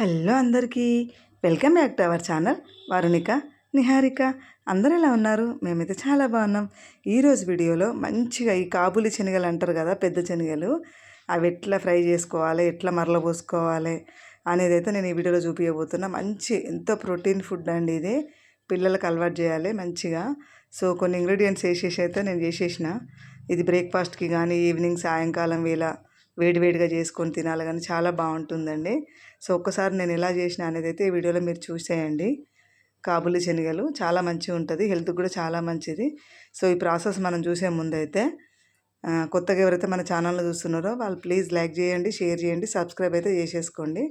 Hello అందరికీ. Welcome back to our channel Varunika Niharika. అందరూ ఎలా ఉన్నారు? మేమైతే చాలా బాగున్నాం. ఈరోజు వీడియోలో మంచిగా ఈ కాబూలి శనగలు అంటారు కదా పెద్ద శనగలు. అవి ఎట్లా ఫ్రై చేసుకోవాలి ఎట్లా మరలబోసుకోవాలి అనేది అయితే నేను ఈ వీడియోలో చూపించబోతున్నా మంచి ఎంతో ప్రోటీన్ ఫుడ్ అండి ఇది. పిల్లలకు అలవాటు చేయాలి మంచిగా. సో కొన్ని ఇంగ్రీడియంట్స్ వేసేసి అయితే నేను చేసేసిన. ఇది బ్రేక్ఫాస్ట్కి కానీ ఈవినింగ్ సాయంకాలం వేళ వేడివేడిగా చేసుకొని తినాలి కానీ చాలా బాగుంటుందండి. సో ఒక్కసారి నేను ఎలా చేసిన అనేది అయితే ఈ వీడియోలో మీరు చూసేయండి. కాబులి శనగలు చాలా మంచిగా ఉంటుంది హెల్త్కి కూడా చాలా మంచిది. సో ఈ ప్రాసెస్ మనం చూసే ముందైతే కొత్తగా ఎవరైతే మన ఛానల్ని చూస్తున్నారో వాళ్ళు ప్లీజ్ లైక్ చేయండి షేర్ చేయండి సబ్స్క్రైబ్ అయితే చేసేసుకోండి.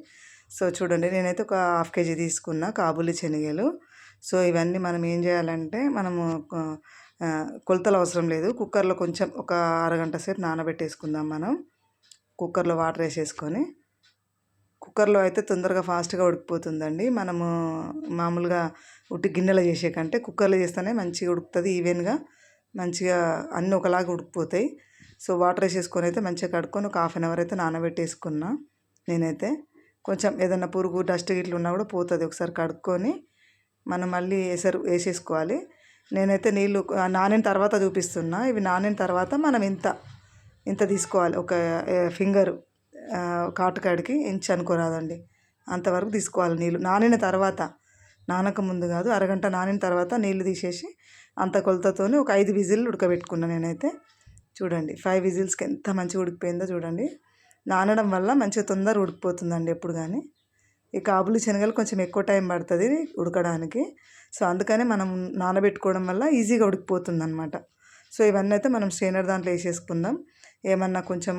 సో చూడండి నేనైతే ఒక హాఫ్ కేజీ తీసుకున్న కాబులి శనగలు. సో ఇవన్నీ మనం ఏం చేయాలంటే మనము కొలతలు అవసరం లేదు. కుక్కర్లో కొంచెం ఒక అరగంట సేపు నానబెట్టేసుకుందాం మనం. కుక్కర్లో వాటర్ వేసేసుకొని కుక్కర్లో అయితే తొందరగా ఫాస్ట్గా ఉడికిపోతుందండి. మనము మామూలుగా ఉట్టి గిన్నెలో చేసే కంటే కుక్కర్లో చేస్తేనే మంచిగా ఉడుకుతుంది ఈవెన్గా మంచిగా అన్నీ ఒకలాగా ఉడికిపోతాయి. సో వాటర్ వేసేసుకొని అయితే మంచిగా కడుక్కొని ఒక హాఫ్ అన్ అవర్ అయితే నానబెట్టేసుకున్నా నేనైతే. కొంచెం ఏదన్నా పురుగు డస్ట్ గిట్లు ఉన్నా కూడా పోతుంది. ఒకసారి కడుక్కొని మనం మళ్ళీ వేసరు వేసేసుకోవాలి. నేనైతే నీళ్ళు నానిన తర్వాత చూపిస్తున్నా. ఇవి నానిన తర్వాత మనం ఇంత ఇంత తీసుకోవాలి. ఒక ఫింగర్ కాటుకాడికి ఇంచ్ అనుకోరాదండి. అంతవరకు తీసుకోవాలి నీళ్ళు. నానిన తర్వాత నానక ముందు కాదు అరగంట నానిన తర్వాత నీళ్ళు తీసేసి అంత కొలతతోనే ఒక ఐదు విజిల్ ఉడకబెట్టుకున్నా నేనైతే. చూడండి ఫైవ్ విజిల్స్కి ఎంత మంచిగా ఉడికిపోయిందో చూడండి. నానడం వల్ల మంచిగా తొందర ఉడికిపోతుందండి ఎప్పుడు కానీ ఈ కాబులి శనగలు కొంచెం ఎక్కువ టైం పడుతుంది ఉడకడానికి. సో అందుకనే మనం నానబెట్టుకోవడం వల్ల ఈజీగా ఉడికిపోతుంది అనమాట సో ఇవన్నీ అయితే మనం స్ట్రైనర్ దాంట్లో వేసేసుకుందాం. ఏమన్నా కొంచెం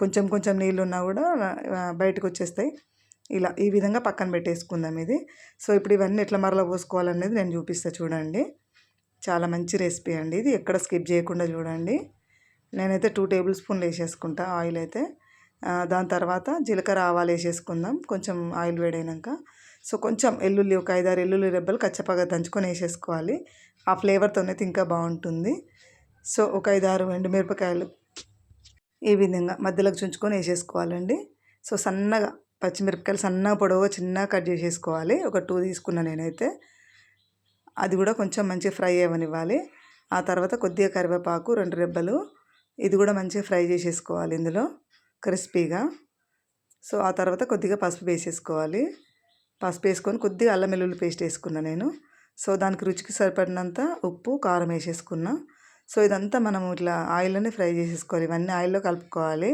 కొంచెం కొంచెం నీళ్ళు ఉన్నా కూడా బయటకు వచ్చేస్తాయి ఇలా ఈ విధంగా పక్కన పెట్టేసుకుందాం ఇది. సో ఇప్పుడు ఇవన్నీ ఎట్లా మరలా పోసుకోవాలనేది నేను చూపిస్తాను చూడండి. చాలా మంచి రెసిపీ అండి ఇది. ఎక్కడ స్కిప్ చేయకుండా చూడండి. నేనైతే టూ టేబుల్ స్పూన్లు వేసేసుకుంటా ఆయిల్ అయితే. దాని తర్వాత జీలకర్ర ఆవాలు వేసేసుకుందాం. కొంచెం ఆయిల్ వేడైనాక. సో కొంచెం ఎల్లుల్లి ఒక ఐదారు ఎల్లుల్లి రెబ్బలు కచ్చపగా దంచుకొని వేసేసుకోవాలి. ఆ ఫ్లేవర్తోనైతే ఇంకా బాగుంటుంది. సో ఒక ఐదు ఐదారు ఎండుమిరపకాయలు ఈ విధంగా మధ్యలోకి చుంచుకొని వేసేసుకోవాలండి. సో సన్నగా పచ్చిమిరపకాయలు సన్నగా పొడవుగా చిన్నగా కట్ చేసేసుకోవాలి. ఒక టూ తీసుకున్నా నేనైతే. అది కూడా కొంచెం మంచిగా ఫ్రై అవ్వనివ్వాలి. ఆ తర్వాత కొద్దిగా కరివేపాకు రెండు రెబ్బలు ఇది కూడా మంచిగా ఫ్రై చేసేసుకోవాలి ఇందులో క్రిస్పీగా. సో ఆ తర్వాత కొద్దిగా పసుపు వేసేసుకోవాలి. పసుపు వేసుకొని కొద్దిగా అల్లం వెల్లుల్లి పేస్ట్ వేసుకున్నా నేను. సో దానికి రుచికి సరిపడినంత ఉప్పు కారం వేసేసుకున్నా. సో ఇదంతా మనం ఇట్లా ఆయిల్లోనే ఫ్రై చేసేసుకోవాలి. ఇవన్నీ ఆయిల్లో కలుపుకోవాలి.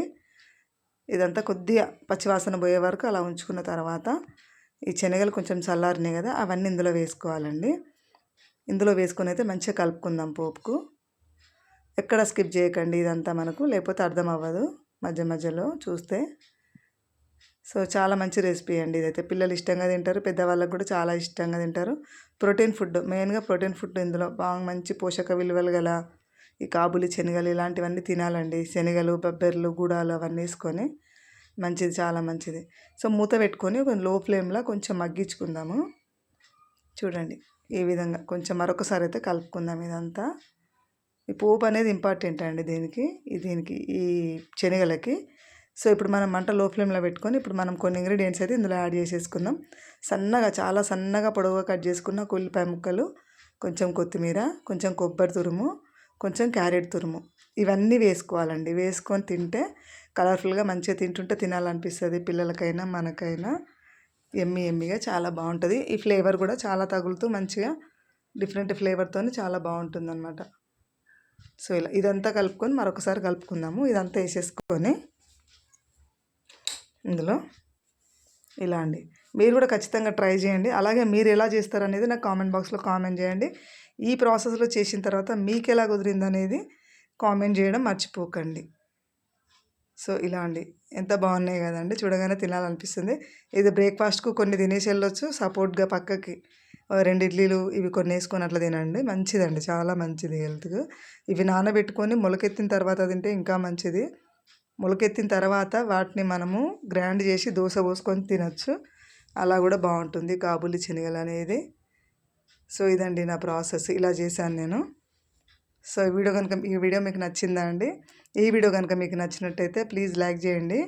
ఇదంతా కొద్దిగా పచ్చివాసన పోయే వరకు అలా ఉంచుకున్న తర్వాత ఈ శనగలు కొంచెం చల్లారినాయి కదా అవన్నీ ఇందులో వేసుకోవాలండి. ఇందులో వేసుకొని అయితే మంచిగా కలుపుకుందాం పోపుకు. ఎక్కడ స్కిప్ చేయకండి ఇదంతా మనకు లేకపోతే అర్థం అవ్వదు మధ్య మధ్యలో చూస్తే. సో చాలా మంచి రెసిపీ అండి ఇదైతే. పిల్లలు ఇష్టంగా తింటారు పెద్దవాళ్ళకు కూడా చాలా ఇష్టంగా తింటారు. ప్రోటీన్ ఫుడ్ మెయిన్గా ప్రోటీన్ ఫుడ్ ఇందులో బాగా మంచి పోషక విలువలు గల ఈ కాబులి శనగలు ఇలాంటివన్నీ తినాలండి. శనగలు బొబ్బెర్లు గుడాలు అవన్నీ వేసుకొని మంచిది చాలా మంచిది. సో మూత పెట్టుకొని లో ఫ్లేమ్లో కొంచెం మగ్గించుకుందాము. చూడండి ఈ విధంగా కొంచెం మరొకసారి అయితే కలుపుకుందాం ఇదంతా. ఈ పోపు అనేది ఇంపార్టెంట్ అండి దీనికి దీనికి ఈ శనగలకి. సో ఇప్పుడు మనం మంట లో ఫ్లేమ్లో పెట్టుకొని ఇప్పుడు మనం కొన్ని ఇంగ్రీడియంట్స్ అయితే ఇందులో యాడ్ చేసేసుకుందాం. సన్నగా చాలా సన్నగా పొడవుగా కట్ చేసుకున్న ఉల్లిపాయ ముక్కలు కొంచెం కొత్తిమీర కొంచెం కొబ్బరి తురుము కొంచెం క్యారెట్ తురుము. ఇవన్నీ వేసుకోవాలండి. వేసుకొని తింటే కలర్ఫుల్గా మంచిగా తింటుంటే తినాలనిపిస్తుంది. పిల్లలకైనా మనకైనా. ఎమ్మి ఎమ్మిగా చాలా బాగుంటుంది. ఈ ఫ్లేవర్ కూడా చాలా తగులుతూ మంచిగా డిఫరెంట్ ఫ్లేవర్తో చాలా బాగుంటుంది అనమాట సో ఇలా ఇదంతా కలుపుకొని మరొకసారి కలుపుకుందాము. ఇదంతా వేసేసుకొని ఇందులో ఇలా అండి. మీరు కూడా ఖచ్చితంగా ట్రై చేయండి. అలాగే మీరు ఎలా చేస్తారు అనేది నాకు కామెంట్ బాక్స్లో కామెంట్ చేయండి. ఈ ప్రాసెస్లో చేసిన తర్వాత మీకు ఎలా కుదిరింది అనేది కామెంట్ చేయడం మర్చిపోకండి. సో ఇలా అండి. ఎంత బాగున్నాయి కదండి. చూడగానే తినాలనిపిస్తుంది. ఇది బ్రేక్ఫాస్ట్కు కొన్ని తినేసి వెళ్ళొచ్చు. సపోర్ట్గా పక్కకి రెండు ఇడ్లీలు ఇవి కొన్ని వేసుకొని అట్లా తినండి. మంచిదండి. చాలా మంచిది హెల్త్కు. ఇవి నానబెట్టుకొని మొలకెత్తిన తర్వాత తింటే ఇంకా మంచిది. మొలకెత్తిన తర్వాత వాటిని మనము గ్రైండ్ చేసి దోశ పోసుకొని తినచ్చు. అలా కూడా బాగుంటుంది. కాబులి శనగలు అనేది. సో ఇదండి నా ప్రాసెస్. ఇలా చేశాను నేను. సో ఈ వీడియో కనుక ఈ వీడియో మీకు నచ్చిందా అండి? ఈ వీడియో కనుక మీకు నచ్చినట్టయితే ప్లీజ్ లైక్ చేయండి.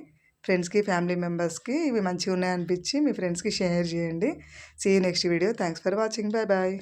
ఫ్రెండ్స్కి ఫ్యామిలీ మెంబర్స్కి ఇవి మంచిగా ఉన్నాయనిపించి మీ ఫ్రెండ్స్కి షేర్ చేయండి. See next video thanks for watching bye bye